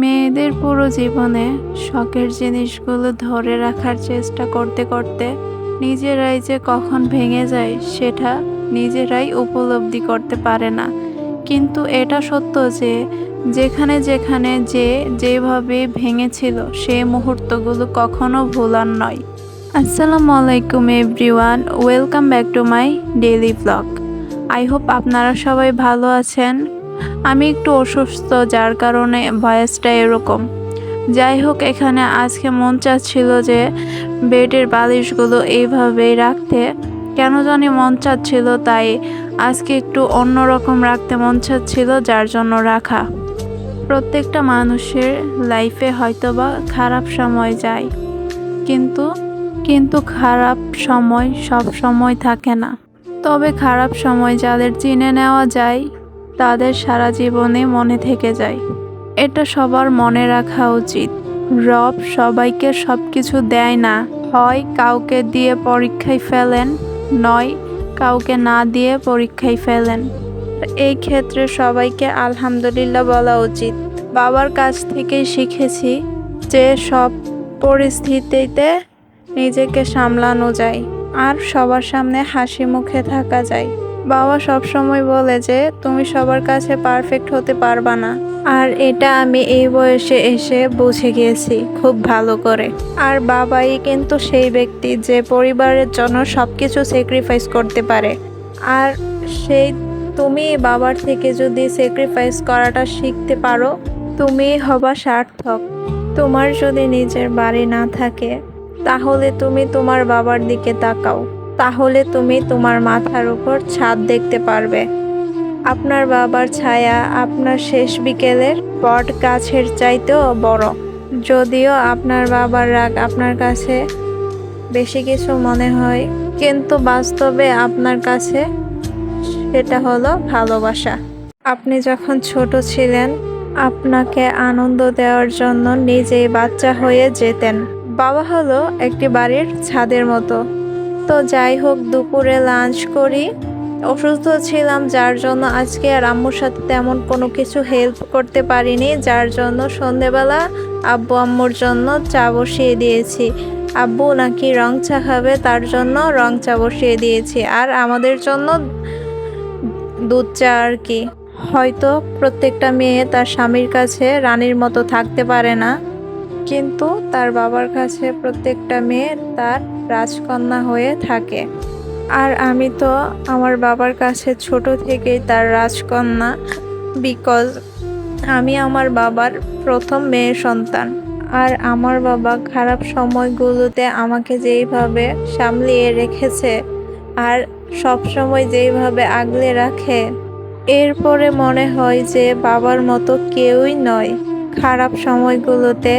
মেয়েদের পুরো জীবনে শখের জিনিসগুলো ধরে রাখার চেষ্টা করতে করতে নিজেরাই যে কখন ভেঙে যায় সেটা নিজেরাই উপলব্ধি করতে পারে না। কিন্তু এটা সত্য যে যেখানে যেখানে যে যেভাবে ভেঙেছিল সেই মুহূর্তগুলো কখনো ভোলার নয়। আসসালামু আলাইকুম everyone, welcome back to my daily blog. I hope আপনারা সবাই ভালো আছেন আমি একটু অসুস্থ, যার কারণে ভয়েসটা এরকম। যাই হোক এখানে আজকে মন চাচ্ছিল যে বেডের বালিশগুলো এইভাবেই রাখতে। কেন জানি মন চাচ্ছিল, তাই আজকে একটু অন্যরকম রাখতে মন চাচ্ছিল, যার জন্য রাখা। প্রত্যেকটা মানুষের লাইফে হয়তোবা খারাপ সময় যায়, কিন্তু কিন্তু খারাপ সময় সব সময় থাকে না। তবে খারাপ সময় যাদের চিনে নেওয়া যায় তাদের সারা জীবনে মনে থেকে যায়। এটা সবার মনে রাখা উচিত। রব সবাইকে সব কিছু দেয় না। হয় কাউকে দিয়ে পরীক্ষায় ফেলেন, নয় কাউকে না দিয়ে পরীক্ষায় ফেলেন। এই ক্ষেত্রে সবাইকে আলহামদুলিল্লাহ বলা উচিত। বাবার কাছ থেকেই শিখেছি যে সব পরিস্থিতিতে নিজেকে সামলানো যায়, আর সবার সামনে হাসি মুখে থাকা যায়। বাবা সব সময় বলে যে, তুমি সবার কাছে পারফেক্ট হতে পারবা না। আর এটা আমি এই বয়সে এসে বুঝে গিয়েছি খুব ভালো করে। আর বাবাই কিন্তু সেই ব্যক্তি যে পরিবারের জন্য সব কিছু স্যাক্রিফাইস করতে পারে। আর সেই তুমি বাবার থেকে যদি স্যাক্রিফাইস করাটা শিখতে পারো, তুমি হবা সার্থক। তোমার যদি নিজের বাড়ি না থাকে, তাহলে তুমি তোমার বাবার দিকে তাকাও। তাহলে তুমি তোমার মাথার উপর ছাদ দেখতে পারবে। আপনার বাবার ছায়া আপনার শেষ বিকেলের বট গাছের চাইতেও বড়। যদিও আপনার বাবার রাগ আপনার কাছে বেশি কিছু মনে হয়, কিন্তু বাস্তবে আপনার কাছে সেটা হলো ভালোবাসা। আপনি যখন ছোট ছিলেন, আপনাকে আনন্দ দেওয়ার জন্য নিজেই বাচ্চা হয়ে যেতেন। বাবা হলো একটি বাড়ির ছাদের মতো। তো যাই হোক, দুপুরে লাঞ্চ করি। অসুস্থ ছিলাম, যার জন্য আজকে আর আম্মুর সাথে তেমন কোনো কিছু হেল্প করতে পারিনি। যার জন্য সন্ধেবেলা আব্বু আম্মুর জন্য চা বসিয়ে দিয়েছি। আব্বু নাকি রং চা খাবে, তার জন্য রং চা বসিয়ে দিয়েছি। আর আমাদের জন্য দুধ চা আর কি। হয়তো প্রত্যেকটা মেয়ে তার স্বামীর কাছে রানীর মতো থাকতে পারে না। কিন্তু তার বাবার কাছে প্রত্যেকটা মেয়ে তার রাজকন্যা হয়ে থাকে। আর আমি তো আমার বাবার কাছে ছোট থেকেই তার রাজকন্যা বিকজ আমি আমার বাবার প্রথম মেয়ে সন্তান। আর আমার বাবা খারাপ সময়গুলোতে আমাকে যেইভাবে সামলিয়ে রেখেছে আর সব সময় যেইভাবে আগলে রাখে, এরপরে মনে হয় যে বাবার মতো কেউই নয়। খারাপ সময়গুলোতে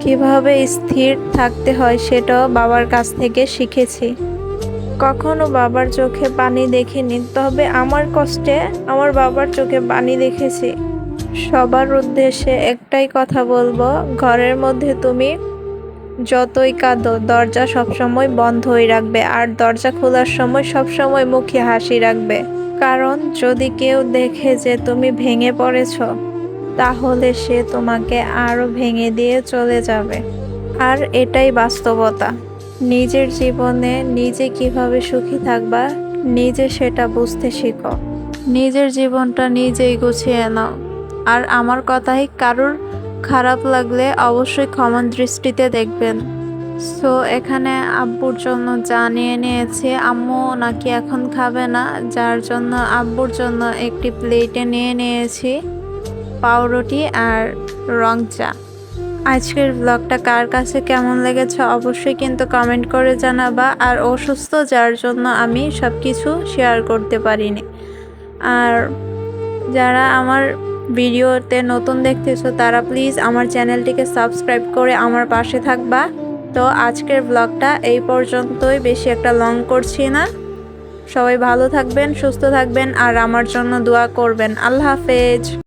কীভাবে স্থির থাকতে হয় সেটাও বাবার কাছ থেকে শিখেছি। কখনো বাবার চোখে পানি দেখিনি, তবে আমার কষ্টে আমার বাবার চোখে পানি দেখেছি। সবার উদ্দেশ্যে একটাই কথা বলব, ঘরের মধ্যে তুমি যতই কাঁদো, দরজা সবসময় বন্ধই রাখবে আর দরজা খোলার সময় সবসময় মুখে হাসি রাখবে। কারণ যদি কেউ দেখে যে তুমি ভেঙে পড়েছো তাহলে সে তোমাকে আরও ভেঙে দিয়ে চলে যাবে। আর এটাই বাস্তবতা। নিজের জীবনে নিজে কীভাবে সুখী থাকবা, নিজে সেটা বুঝতে শিখো। নিজের জীবনটা নিজেই গুছিয়ে নাও। আর আমার কথাই কারোর খারাপ লাগলে অবশ্যই ক্ষমা দৃষ্টিতে দেখবেন। সো, এখানে আব্বুর জন্য চা নিয়ে নিয়েছি, আম্মু নাকি এখন খাবে না, যার জন্য আব্বুর জন্য একটি প্লেটে নিয়ে নিয়েছি। পাউরুটি আর রং চা। আজকের ব্লগটা কার কাছে কেমন লেগেছে অবশ্যই কিন্তু কমেন্ট করে জানাবা। আর অসুস্থ যার জন্য আমি সব কিছু শেয়ার করতে পারিনি। আর যারা আমার ভিডিওতে নতুন দেখতেছো, তারা প্লিজ আমার চ্যানেলটিকে সাবস্ক্রাইব করে আমার পাশে থাকবা। তো আজকের ব্লগটা এই পর্যন্তই, বেশি একটা লং করছি না। সবাই ভালো থাকবেন, সুস্থ থাকবেন, আর আমার জন্য দোয়া করবেন। আল্লাহ হাফেজ।